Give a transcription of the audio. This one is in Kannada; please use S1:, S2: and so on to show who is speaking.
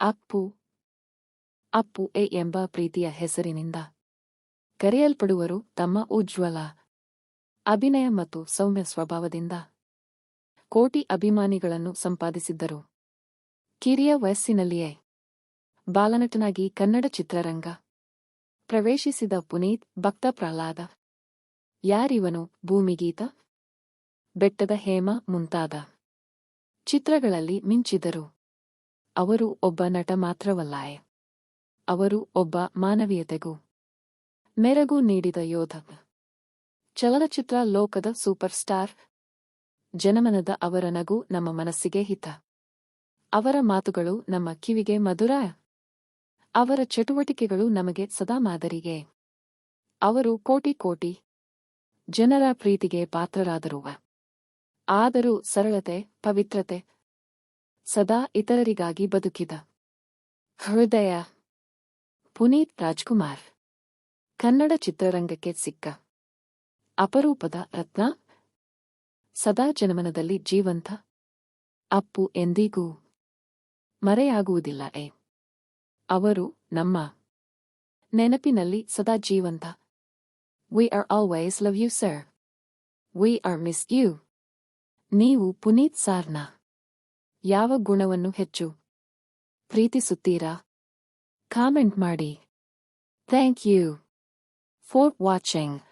S1: ಅಪ್ಪು. ಅಪ್ಪು ಎ ಎಂಬ ಪ್ರೀತಿಯ ಹೆಸರಿನಿಂದ ಕರೆಯಲ್ಪಡುವರು ತಮ್ಮ ಉಜ್ವಲ ಅಭಿನಯ ಮತ್ತು ಸೌಮ್ಯ ಸ್ವಭಾವದಿಂದ. ಕೋಟಿ ಅಭಿಮಾನಿಗಳನ್ನು ಸಂಪಾದಿಸಿದ್ದರು. ಕಿರಿಯ ವಯಸ್ಸಿನಲ್ಲಿಯೇ ಬಾಲನಟನಾಗಿ ಕನ್ನಡ ಚಿತ್ರರಂಗ ಪ್ರವೇಶಿಸಿದ ಪುನೀತ್ ಭಕ್ತ ಪ್ರಹ್ಲಾದ ಯಾರಿವನು ಭೂಮಿಗೀತ? ಬೆಟ್ಟದ ಹೇಮ ಮುಂತಾದ ಚಿತ್ರಗಳಲ್ಲಿ ಮಿಂಚಿದರು ಅವರು ಒಬ್ಬ ನಟ ಮಾತ್ರವಲ್ಲಾಯ ಅವರು ಒಬ್ಬ ಮಾನವೀಯತೆಗೂ ಮೆರಗು ನೀಡಿದ ಯೋಧ. ಚಲನಚಿತ್ರ ಲೋಕದ ಸೂಪರ್ ಸ್ಟಾರ್. ಜನಮನದ ಅವರ ನಗು ನಮ್ಮ ಮನಸ್ಸಿಗೆ ಹಿತ. ಅವರ ಮಾತುಗಳು ನಮ್ಮ ಕಿವಿಗೆ ಮಧುರ. ಅವರ ಚಟುವಟಿಕೆಗಳು ನಮಗೆ ಸದಾ ಮಾದರಿಗೆ. ಅವರು ಕೋಟಿ ಕೋಟಿ ಜನರ ಪ್ರೀತಿಗೆ ಪಾತ್ರರಾದರುವ ಆದರೂ ಸರಳತೆ, ಪವಿತ್ರತೆ ಸದಾ ಇತರರಿಗಾಗಿ ಬದುಕಿದ. ಹೃದಯ. ಪುನೀತ್ ರಾಜ್ಕುಮಾರ್. ಕನ್ನಡ ಚಿತ್ರರಂಗಕ್ಕೆ ಸಿಕ್ಕ. ಅಪರೂಪದ ರತ್ನ. ಸದಾ ಜನಮನದಲ್ಲಿ ಜೀವಂತ. ಅಪ್ಪು ಎಂದಿಗೂ ಮರೆಯಾಗುವುದಿಲ್ಲ ಏ ಅವರು ನಮ್ಮ ನೆನಪಿನಲ್ಲಿ ಸದಾ ಜೀವಂತ. We are always love you sir we are miss you ನೀವು ಪುನೀತ್ ಸಾರ್ನ ಯಾವ ಗುಣವನ್ನು ಹೆಚ್ಚು ಪ್ರೀತಿಸುತ್ತೀರಾ? ಕಾಮೆಂಟ್ ಮಾಡಿ. Thank you for watching.